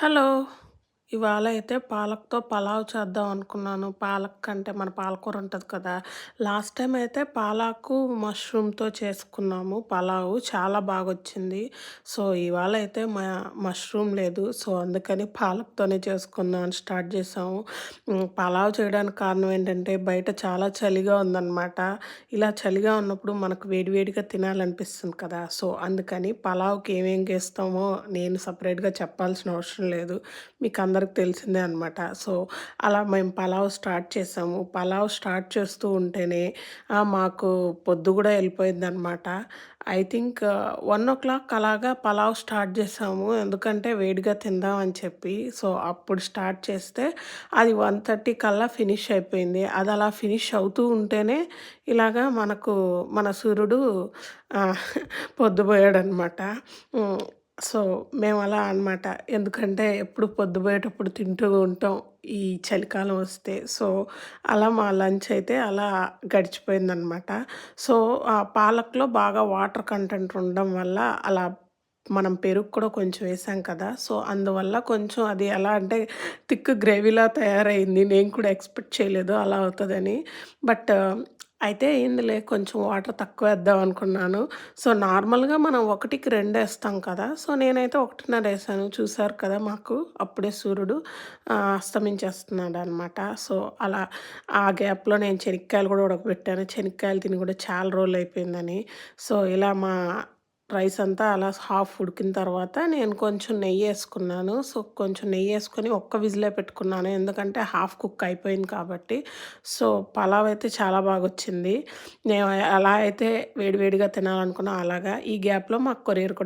Hello. ఇవాళ అయితే పాలక్‌తో పలావ్ చేద్దాం అనుకున్నాను. పాలక్ అంటే మన పాలకూర ఉంటుంది కదా! లాస్ట్ టైం అయితే పాలాకు, మష్రూమ్‌తో చేసుకున్నాము పలావు. చాలా బాగా వచ్చింది సో, ఇవాళ అయితే మా మష్రూమ్ లేదు. సో, అందుకని పాలక్‌తోనే చేసుకుందాం అని స్టార్ట్ చేసాము. పలావ్ చేయడానికి కారణం ఏంటంటే బయట చాలా చలిగా ఉందనమాట. ఇలా చలిగా ఉన్నప్పుడు మనకు వేడివేడిగా తినాలనిపిస్తుంది కదా! సో, అందుకని పలావ్‌కి ఏమేం చేస్తామో నేను సపరేట్గా చెప్పాల్సిన అవసరం లేదు. మీకు అందరికి తెలిసిందే అనమాట. సో, అలా మేము పలావ్ స్టార్ట్ చేసాము. పలావ్ స్టార్ట్ చేస్తూ ఉంటేనే మాకు పొద్దు కూడా వెళ్ళిపోయింది అనమాట ఐ థింక్ 1:00 అలాగా పలావ్ స్టార్ట్ చేసాము. ఎందుకంటే వేడిగా తిందాం అని చెప్పి. సో, అప్పుడు స్టార్ట్ చేస్తే అది 1:30 కల్లా ఫినిష్ అయిపోయింది. అది అలా ఫినిష్ అవుతూ ఉంటేనే ఇలాగా మనకు మన సూర్యుడు పొద్దుపోయాడనమాట. సో, మేము అలా అనమాట. ఎందుకంటే ఎప్పుడు పొద్దుపోయేటప్పుడు తింటూ ఉంటాం. ఈ చలికాలం వస్తే. సో, అలా మా లంచ్ అయితే అలా గడిచిపోయిందనమాట. సో, ఆ పాలక్‌లో బాగా వాటర్ కంటెంట్ ఉండడం వల్ల అలా మనం పెరుగు కూడా కొంచెం వేసాం కదా! సో, అందువల్ల కొంచెం అది ఎలా అంటే థిక్ గ్రేవీలా తయారైంది నేను కూడా ఎక్స్‌పెక్ట్ చేయలేదు అలా అవుతుందని బట్ అయితే ఇందులో కొంచెం వాటర్ తక్కువేద్దాం అనుకున్నాను. సో, నార్మల్‌గా మనం ఒకటికి రెండు వేస్తాం కదా! సో, నేనైతే ఒకటిన్నర వేసాను చూసారు కదా! మాకు అప్పుడే సూర్యుడు అస్తమించేస్తున్నాడు అనమాట సో, అలా ఆ గ్యాప్‌లో నేను చెనిక్కాయలు కూడా ఉడకబెట్టాను. చెనిక్కాయలు తిని కూడా చాలా రోజులు అయిపోయిందని సో, ఇలా మా రైస్ అంతా అలా హాఫ్ ఉడికిన తర్వాత నేను కొంచెం నెయ్యి వేసుకున్నాను సో, కొంచెం నెయ్యి వేసుకొని ఒక్క విజిలే పెట్టుకున్నాను. ఎందుకంటే హాఫ్ కుక్ అయిపోయింది కాబట్టి. సో, పలావ్ అయితే చాలా బాగా వచ్చింది నేను ఎలా అయితే వేడివేడిగా తినాలనుకున్నా అలాగా. ఈ గ్యాప్‌లో మాకు కొరియర్ కూడా